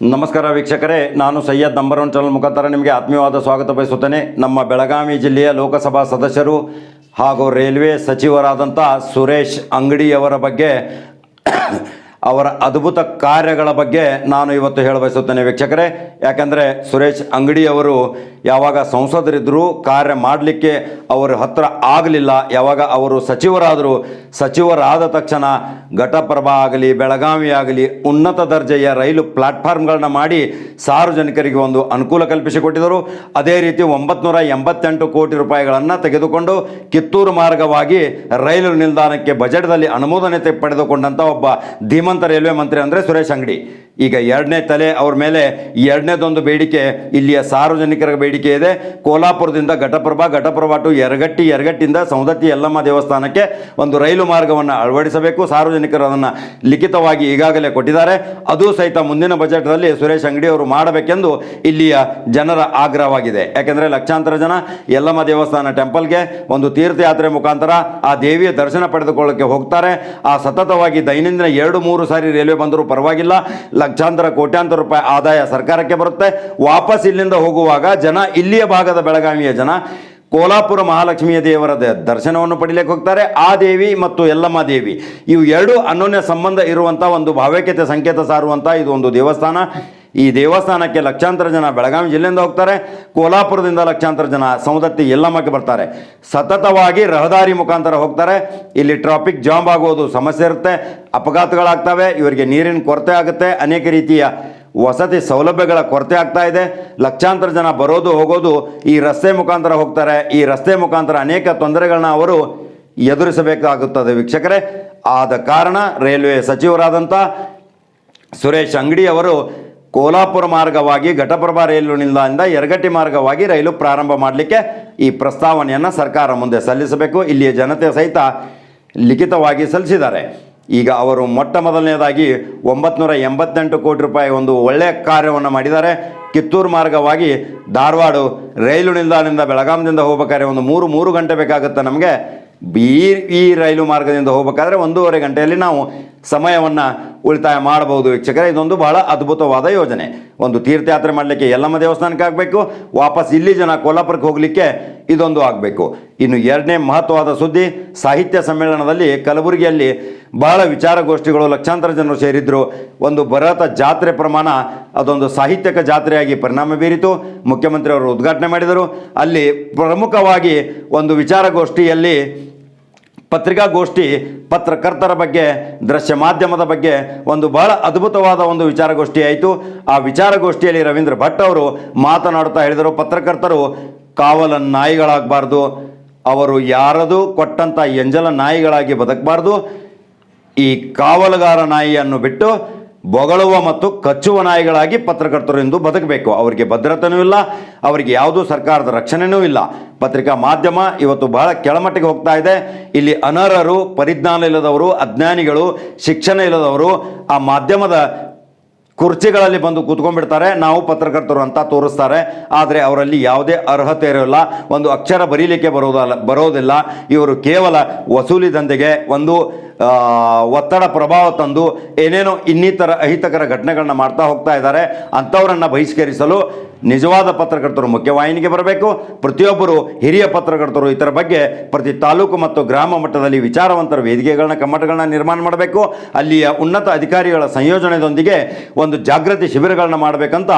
ನಮಸ್ಕಾರ ವೀಕ್ಷಕರೇ, ನಾನು ಸೈಯದ್ ನಂಬರ್ ಒನ್ ಚಾನಲ್ ಮುಖಾಂತರ ನಿಮಗೆ ಆತ್ಮೀಯವಾದ ಸ್ವಾಗತ ಬಯಸುತ್ತೇನೆ. ನಮ್ಮ ಬೆಳಗಾವಿ ಜಿಲ್ಲೆಯ ಲೋಕಸಭಾ ಸದಸ್ಯರು ಹಾಗೂ ರೈಲ್ವೆ ಸಚಿವರಾದಂಥ ಸುರೇಶ್ ಅಂಗಡಿಯವರ ಬಗ್ಗೆ ಅವರ ಅದ್ಭುತ ಕಾರ್ಯಗಳ ಬಗ್ಗೆ ನಾನು ಇವತ್ತು ಹೇಳ ಬಯಸುತ್ತೇನೆ ವೀಕ್ಷಕರೇ. ಯಾಕಂದರೆ ಸುರೇಶ್ ಅಂಗಡಿಯವರು ಯಾವಾಗ ಸಂಸದರಿದ್ದರೂ ಕಾರ್ಯ ಮಾಡಲಿಕ್ಕೆ ಅವರ ಹತ್ರ ಆಗಲಿಲ್ಲ. ಯಾವಾಗ ಅವರು ಸಚಿವರಾದರು, ಸಚಿವರಾದ ತಕ್ಷಣ ಘಟಪ್ರಭಾ ಆಗಲಿ, ಬೆಳಗಾವಿ ಆಗಲಿ, ಉನ್ನತ ದರ್ಜೆಯ ರೈಲು ಪ್ಲಾಟ್ಫಾರ್ಮ್ಗಳನ್ನ ಮಾಡಿ ಸಾರ್ವಜನಿಕರಿಗೆ ಒಂದು ಅನುಕೂಲ ಕಲ್ಪಿಸಿಕೊಟ್ಟಿದ್ದರು. ಅದೇ ರೀತಿ ಒಂಬತ್ನೂರ ಎಂಬತ್ತೆಂಟು ಕೋಟಿ ರೂಪಾಯಿಗಳನ್ನು ತೆಗೆದುಕೊಂಡು ಕಿತ್ತೂರು ಮಾರ್ಗವಾಗಿ ರೈಲು ನಿಲ್ದಾಣಕ್ಕೆ ಬಜೆಟ್ದಲ್ಲಿ ಅನುಮೋದನೆ ಪಡೆದುಕೊಂಡಂಥ ಒಬ್ಬ ಧೀಮಂತ ರೈಲ್ವೆ ಮಂತ್ರಿ ಅಂದರೆ ಸುರೇಶ್ ಅಂಗಡಿ. ಈಗ ಎರಡನೇ ತಲೆ ಅವ್ರ ಮೇಲೆ ಎರಡನೇದೊಂದು ಬೇಡಿಕೆ, ಇಲ್ಲಿಯ ಸಾರ್ವಜನಿಕರ ಬೇಡಿಕೆ ಇದೆ. ಕೋಲಾಪುರದಿಂದ ಘಟಪ್ರಭಾ ಘಟಪ್ರಭಾ ಟು ಯರಗಟ್ಟಿ, ಯರಗಟ್ಟಿಯಿಂದ ಸೌದತ್ತಿ ಯಲ್ಲಮ್ಮ ದೇವಸ್ಥಾನಕ್ಕೆ ಒಂದು ರೈಲು ಮಾರ್ಗವನ್ನು ಅಳವಡಿಸಬೇಕು. ಸಾರ್ವಜನಿಕರು ಅದನ್ನು ಲಿಖಿತವಾಗಿ ಈಗಾಗಲೇ ಕೊಟ್ಟಿದ್ದಾರೆ. ಅದು ಸಹಿತ ಮುಂದಿನ ಬಜೆಟ್ನಲ್ಲಿ ಸುರೇಶ್ ಅಂಗಡಿ ಅವರು ಮಾಡಬೇಕೆಂದು ಇಲ್ಲಿಯ ಜನರ ಆಗ್ರಹವಾಗಿದೆ. ಯಾಕೆಂದರೆ ಲಕ್ಷಾಂತರ ಜನ ಯಲ್ಲಮ್ಮ ದೇವಸ್ಥಾನ ಟೆಂಪಲ್ಗೆ ಒಂದು ತೀರ್ಥಯಾತ್ರೆ ಮುಖಾಂತರ ಆ ದೇವಿಯ ದರ್ಶನ ಪಡೆದುಕೊಳ್ಳಕ್ಕೆ ಹೋಗ್ತಾರೆ. ಆ ಸತತವಾಗಿ ದೈನಂದಿನ ಎರಡು ಮೂರು ಸಾರಿ ರೈಲ್ವೆ ಬಂದರೂ ಪರವಾಗಿಲ್ಲ. ಲಕ್ಷಾಂತರ ಕೋಟ್ಯಾಂತರ ರೂಪಾಯಿ ಆದಾಯ ಸರ್ಕಾರಕ್ಕೆ ಬರುತ್ತೆ. ವಾಪಸ್ ಇಲ್ಲಿಂದ ಹೋಗುವಾಗ ಜನ ಇಲ್ಲಿಯ ಭಾಗದ ಬೆಳಗಾವಿಯ ಜನ ಕೋಲಾಪುರ ಮಹಾಲಕ್ಷ್ಮಿಯ ದೇವರ ದರ್ಶನವನ್ನು ಪಡಿಲಿಕ್ಕೆ ಹೋಗ್ತಾರೆ. ಆ ದೇವಿ ಮತ್ತು ಯಲ್ಲಮ್ಮ ದೇವಿ. ಇವು ಎರಡು ಅನ್ಯೋನ್ಯ ಸಂಬಂಧ ಇರುವಂಥ ಒಂದು ಭಾವೈಕ್ಯತೆ ಸಂಕೇತ ಸಾರುವಂಥ ಇದು ಒಂದು ದೇವಸ್ಥಾನ. ಈ ದೇವಸ್ಥಾನಕ್ಕೆ ಲಕ್ಷಾಂತರ ಜನ ಬೆಳಗಾವಿ ಜಿಲ್ಲೆಯಿಂದ ಹೋಗ್ತಾರೆ. ಕೋಲಾಪುರದಿಂದ ಲಕ್ಷಾಂತರ ಜನ ಸೌದತ್ತಿ ಯಲ್ಲಮ್ಮಕ್ಕೆ ಬರ್ತಾರೆ. ಸತತವಾಗಿ ರಹದಾರಿ ಮುಖಾಂತರ ಹೋಗ್ತಾರೆ. ಇಲ್ಲಿ ಟ್ರಾಫಿಕ್ ಜಾಮ್ ಆಗೋದು ಸಮಸ್ಯೆ ಇರುತ್ತೆ. ಅಪಘಾತಗಳಾಗ್ತವೆ. ಇವರಿಗೆ ನೀರಿನ ಕೊರತೆ ಆಗುತ್ತೆ. ಅನೇಕ ರೀತಿಯ ವಸತಿ ಸೌಲಭ್ಯಗಳ ಕೊರತೆ ಆಗ್ತಾ ಇದೆ. ಲಕ್ಷಾಂತರ ಜನ ಬರೋದು ಹೋಗೋದು ಈ ರಸ್ತೆ ಮುಖಾಂತರ ಹೋಗ್ತಾರೆ. ಈ ರಸ್ತೆ ಮುಖಾಂತರ ಅನೇಕ ತೊಂದರೆಗಳನ್ನ ಅವರು ಎದುರಿಸಬೇಕಾಗುತ್ತದೆ ವೀಕ್ಷಕರೇ. ಆದ ಕಾರಣ ರೈಲ್ವೆ ಸಚಿವರಾದಂಥ ಸುರೇಶ್ ಅಂಗಡಿ ಅವರು ಕೋಲಾಪುರ ಮಾರ್ಗವಾಗಿ ಘಟಪ್ರಭಾ ರೈಲು ನಿಲ್ದಾಣದಿಂದ ಯರಗಟ್ಟಿ ಮಾರ್ಗವಾಗಿ ರೈಲು ಪ್ರಾರಂಭ ಮಾಡಲಿಕ್ಕೆ ಈ ಪ್ರಸ್ತಾವನೆಯನ್ನು ಸರ್ಕಾರ ಮುಂದೆ ಸಲ್ಲಿಸಬೇಕು. ಇಲ್ಲಿಯ ಜನತೆ ಸಹಿತ ಲಿಖಿತವಾಗಿ ಸಲ್ಲಿಸಿದ್ದಾರೆ. ಈಗ ಅವರು ಮೊಟ್ಟ ಮೊದಲನೇದಾಗಿ ಒಂಬತ್ತು ಕೋಟಿ ರೂಪಾಯಿ ಒಂದು ಒಳ್ಳೆಯ ಕಾರ್ಯವನ್ನು ಮಾಡಿದ್ದಾರೆ. ಕಿತ್ತೂರು ಮಾರ್ಗವಾಗಿ ಧಾರವಾಡ ರೈಲು ನಿಲ್ದಾಣದಿಂದ ಬೆಳಗಾಂದಿಂದ ಹೋಗಬೇಕಾದ್ರೆ ಒಂದು ಮೂರು ಮೂರು ಗಂಟೆ ಬೇಕಾಗುತ್ತೆ ನಮಗೆ. ಈ ಈ ರೈಲು ಮಾರ್ಗದಿಂದ ಹೋಗಬೇಕಾದ್ರೆ ಒಂದೂವರೆ ಗಂಟೆಯಲ್ಲಿ ನಾವು ಸಮಯವನ್ನು ಉಳಿತಾಯ ಮಾಡಬಹುದು ವೀಕ್ಷಕರೇ. ಇದೊಂದು ಬಹಳ ಅದ್ಭುತವಾದ ಯೋಜನೆ. ಒಂದು ತೀರ್ಥಯಾತ್ರೆ ಮಾಡಲಿಕ್ಕೆ ಎಲ್ಲಮ್ಮ ದೇವಸ್ಥಾನಕ್ಕೆ ಆಗಬೇಕು, ವಾಪಸ್ ಇಲ್ಲಿ ಜನ ಕೊಲ್ಲಾಪುರಕ್ಕೆ ಹೋಗಲಿಕ್ಕೆ ಇದೊಂದು ಆಗಬೇಕು. ಇನ್ನು ಎರಡನೇ ಮಹತ್ವವಾದ ಸುದ್ದಿ, ಸಾಹಿತ್ಯ ಸಮ್ಮೇಳನದಲ್ಲಿ ಕಲಬುರಗಿಯಲ್ಲಿ ಬಹಳ ವಿಚಾರಗೋಷ್ಠಿಗಳು ಲಕ್ಷಾಂತರ ಜನರು ಸೇರಿದ್ರು. ಒಂದು ಬರತ ಜಾತ್ರೆ ಪ್ರಮಾಣ, ಅದೊಂದು ಸಾಹಿತ್ಯಕ ಜಾತ್ರೆಯಾಗಿ ಪರಿಣಾಮ ಬೀರಿತು. ಮುಖ್ಯಮಂತ್ರಿ ಅವರು ಉದ್ಘಾಟನೆ ಮಾಡಿದರು. ಅಲ್ಲಿ ಪ್ರಮುಖವಾಗಿ ಒಂದು ವಿಚಾರಗೋಷ್ಠಿಯಲ್ಲಿ ಪತ್ರಿಕಾಗೋಷ್ಠಿ, ಪತ್ರಕರ್ತರ ಬಗ್ಗೆ, ದೃಶ್ಯ ಮಾಧ್ಯಮದ ಬಗ್ಗೆ ಒಂದು ಬಹಳ ಅದ್ಭುತವಾದ ಒಂದು ವಿಚಾರಗೋಷ್ಠಿ ಆಯಿತು. ಆ ವಿಚಾರಗೋಷ್ಠಿಯಲ್ಲಿ ರವೀಂದ್ರ ಭಟ್ ಅವರು ಮಾತನಾಡುತ್ತಾ ಹೇಳಿದರು. ಪತ್ರಕರ್ತರು ಕಾವಲ ನಾಯಿಗಳಾಗಬಾರ್ದು ಅವರು ಯಾರದು ಕೊಟ್ಟಂಥ ಎಂಜಲ ನಾಯಿಗಳಾಗಿ ಬದುಕಬಾರ್ದು. ಈ ಕಾವಲುಗಾರ ನಾಯಿಯನ್ನು ಬಿಟ್ಟು ಬೊಗಳುವ ಮತ್ತು ಕಚ್ಚುವ ನಾಯಿಗಳಾಗಿ ಪತ್ರಕರ್ತರು ಎಂದು ಬದುಕಬೇಕು. ಅವರಿಗೆ ಭದ್ರತೆಯೂ ಇಲ್ಲ, ಅವರಿಗೆ ಯಾವುದೂ ಸರ್ಕಾರದ ರಕ್ಷಣೆಯೂ ಇಲ್ಲ. ಪತ್ರಿಕಾ ಮಾಧ್ಯಮ ಇವತ್ತು ಬಹಳ ಕೆಳಮಟ್ಟಿಗೆ ಹೋಗ್ತಾ ಇದೆ. ಇಲ್ಲಿ ಅನರ್ಹರು, ಪರಿಜ್ಞಾನ ಇಲ್ಲದವರು, ಅಜ್ಞಾನಿಗಳು, ಶಿಕ್ಷಣ ಇಲ್ಲದವರು ಆ ಮಾಧ್ಯಮದ ಕುರ್ಚಿಗಳಲ್ಲಿ ಬಂದು ಕೂತ್ಕೊಂಡ್ಬಿಡ್ತಾರೆ. ನಾವು ಪತ್ರಕರ್ತರು ಅಂತ ತೋರಿಸ್ತಾರೆ. ಆದರೆ ಅವರಲ್ಲಿ ಯಾವುದೇ ಅರ್ಹತೆ ಇರೋಲ್ಲ. ಒಂದು ಅಕ್ಷರ ಬರೀಲಿಕ್ಕೆ ಬರೋದಲ್ಲ, ಬರೋದಿಲ್ಲ. ಇವರು ಕೇವಲ ವಸೂಲಿ ದಂಧೆಗೆ ಒಂದು ಒತ್ತಡ ಪ್ರಭಾವ ತಂದು ಏನೇನೋ ಇನ್ನಿತರ ಅಹಿತಕರ ಘಟನೆಗಳನ್ನ ಮಾಡ್ತಾ ಹೋಗ್ತಾ ಇದ್ದಾರೆ, ಅಂಥವರನ್ನು ಬಹಿಷ್ಕರಿಸಲು ನಿಜವಾದ ಪತ್ರಕರ್ತರು ಮುಖ್ಯವಾಹಿನಿಗೆ ಬರಬೇಕು. ಪ್ರತಿಯೊಬ್ಬರು ಹಿರಿಯ ಪತ್ರಕರ್ತರು ಇತರ ಬಗ್ಗೆ ಪ್ರತಿ ತಾಲೂಕು ಮತ್ತು ಗ್ರಾಮ ಮಟ್ಟದಲ್ಲಿ ವಿಚಾರವಂತರ ವೇದಿಕೆಗಳನ್ನ, ಕಮ್ಮಟಗಳನ್ನ ನಿರ್ಮಾಣ ಮಾಡಬೇಕು. ಅಲ್ಲಿಯ ಉನ್ನತ ಅಧಿಕಾರಿಗಳ ಸಂಯೋಜನೆಯೊಂದಿಗೆ ಒಂದು ಜಾಗೃತಿ ಶಿಬಿರಗಳನ್ನ ಮಾಡಬೇಕಂತ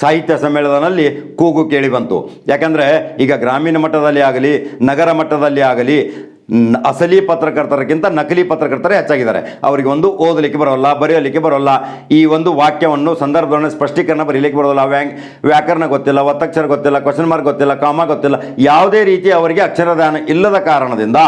ಸಾಹಿತ್ಯ ಸಮ್ಮೇಳನದಲ್ಲಿ ಕೂಗು ಕೇಳಿ ಬಂತು. ಯಾಕಂದರೆ ಈಗ ಗ್ರಾಮೀಣ ಮಟ್ಟದಲ್ಲಿ ಆಗಲಿ, ನಗರ ಮಟ್ಟದಲ್ಲಿ ಆಗಲಿ ಅಸಲಿ ಪತ್ರಕರ್ತರಿಗಿಂತ ನಕಲಿ ಪತ್ರಕರ್ತರೇ ಹೆಚ್ಚಾಗಿದ್ದಾರೆ. ಅವರಿಗೆ ಒಂದು ಓದಲಿಕ್ಕೆ ಬರೋಲ್ಲ, ಬರೆಯಲಿಕ್ಕೆ ಬರೋಲ್ಲ. ಈ ಒಂದು ವಾಕ್ಯವನ್ನು, ಸಂದರ್ಭವನ್ನು ಸ್ಪಷ್ಟೀಕರಣ ಬರೀಲಿಕ್ಕೆ ಬರೋಲ್ಲ ವ್ಯಾಂಗ್ ವ್ಯಾಕರಣ ಗೊತ್ತಿಲ್ಲ, ಒತ್ತಕ್ಷರ ಗೊತ್ತಿಲ್ಲ ಕ್ವಶನ್ ಮಾರ್ಕ್ ಗೊತ್ತಿಲ್ಲ ಕಾಮ ಗೊತ್ತಿಲ್ಲ. ಯಾವುದೇ ರೀತಿ ಅವರಿಗೆ ಅಕ್ಷರದಾನ ಇಲ್ಲದ ಕಾರಣದಿಂದ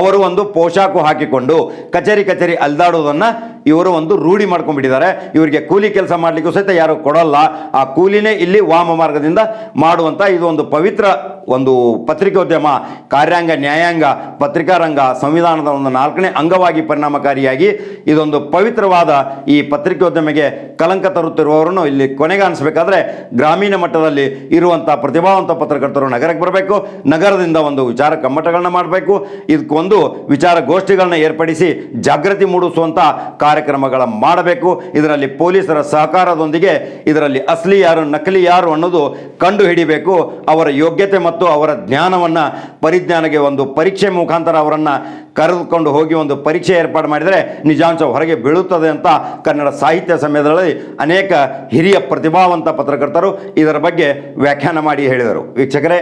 ಅವರು ಒಂದು ಪೋಷಾಕು ಹಾಕಿಕೊಂಡು ಕಚೇರಿ ಕಚೇರಿ ಅಲ್ದಾಡುವುದನ್ನು ಇವರು ಒಂದು ರೂಢಿ ಮಾಡ್ಕೊಂಡ್ಬಿಟ್ಟಿದ್ದಾರೆ. ಇವರಿಗೆ ಕೂಲಿ ಕೆಲಸ ಮಾಡಲಿಕ್ಕೂ ಸಹಿತ ಯಾರು ಕೊಡಲ್ಲ. ಆ ಕೂಲಿನೇ ಇಲ್ಲಿ ವಾಮ ಮಾರ್ಗದಿಂದ ಮಾಡುವಂಥ ಇದು ಒಂದು ಪವಿತ್ರ ಒಂದು ಪತ್ರಿಕೋದ್ಯಮ, ಕಾರ್ಯಾಂಗ, ನ್ಯಾಯಾಂಗ ಪತ್ರಿಕಾರಂಗ ಸಂವಿಧಾನದ ಒಂದು ನಾಲ್ಕನೇ ಅಂಗವಾಗಿ ಪರಿಣಾಮಕಾರಿಯಾಗಿ ಇದೊಂದು ಪವಿತ್ರವಾದ ಈ ಪತ್ರಿಕೋದ್ಯಮಿಗೆ ಕಲಂಕ ತರುತ್ತಿರುವವರನ್ನು ಇಲ್ಲಿ ಕೊನೆಗೆ ಅನಿಸ್ಬೇಕಾದ್ರೆ ಗ್ರಾಮೀಣ ಮಟ್ಟದಲ್ಲಿ ಇರುವಂಥ ಪ್ರತಿಭಾವಂತ ಪತ್ರಕರ್ತರು ನಗರಕ್ಕೆ ಬರಬೇಕು. ನಗರದಿಂದ ಒಂದು ವಿಚಾರ ಕಮ್ಮಟಗಳನ್ನ ಮಾಡಬೇಕು. ಇದಕ್ಕೊಂದು ವಿಚಾರಗೋಷ್ಠಿಗಳನ್ನ ಏರ್ಪಡಿಸಿ ಜಾಗೃತಿ ಮೂಡಿಸುವಂಥ ಕಾರ್ಯ ಕಾರ್ಯಕ್ರಮಗಳ ಮಾಡಬೇಕು. ಇದರಲ್ಲಿ ಪೊಲೀಸರ ಸಹಕಾರದೊಂದಿಗೆ ಇದರಲ್ಲಿ ಅಸಲಿ ಯಾರು, ನಕಲಿ ಯಾರು ಅನ್ನೋದು ಕಂಡು ಹಿಡಿಬೇಕು ಅವರ ಯೋಗ್ಯತೆ ಮತ್ತು ಅವರ ಜ್ಞಾನವನ್ನು, ಪರಿಜ್ಞಾನಕ್ಕೆ ಒಂದು ಪರೀಕ್ಷೆ ಮುಖಾಂತರ ಅವರನ್ನು ಕರೆದುಕೊಂಡು ಹೋಗಿ ಒಂದು ಪರೀಕ್ಷೆ ಏರ್ಪಾಡು ಮಾಡಿದರೆ ನಿಜಾಂಶ ಹೊರಗೆ ಬೀಳುತ್ತದೆ ಅಂತ ಕನ್ನಡ ಸಾಹಿತ್ಯ ಸಮಯದಲ್ಲಿ ಅನೇಕ ಹಿರಿಯ ಪ್ರತಿಭಾವಂತ ಪತ್ರಕರ್ತರು ಇದರ ಬಗ್ಗೆ ವ್ಯಾಖ್ಯಾನ ಮಾಡಿ ಹೇಳಿದರು. ವೀಕ್ಷಕರೇ,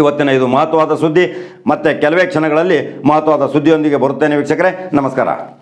ಇವತ್ತಿನ ಇದು ಮಹತ್ವವಾದ ಸುದ್ದಿ, ಮತ್ತು ಕೆಲವೇ ಕ್ಷಣಗಳಲ್ಲಿ ಮಹತ್ವವಾದ ಸುದ್ದಿಯೊಂದಿಗೆ ಬರುತ್ತೇನೆ ವೀಕ್ಷಕರೇ. ನಮಸ್ಕಾರ.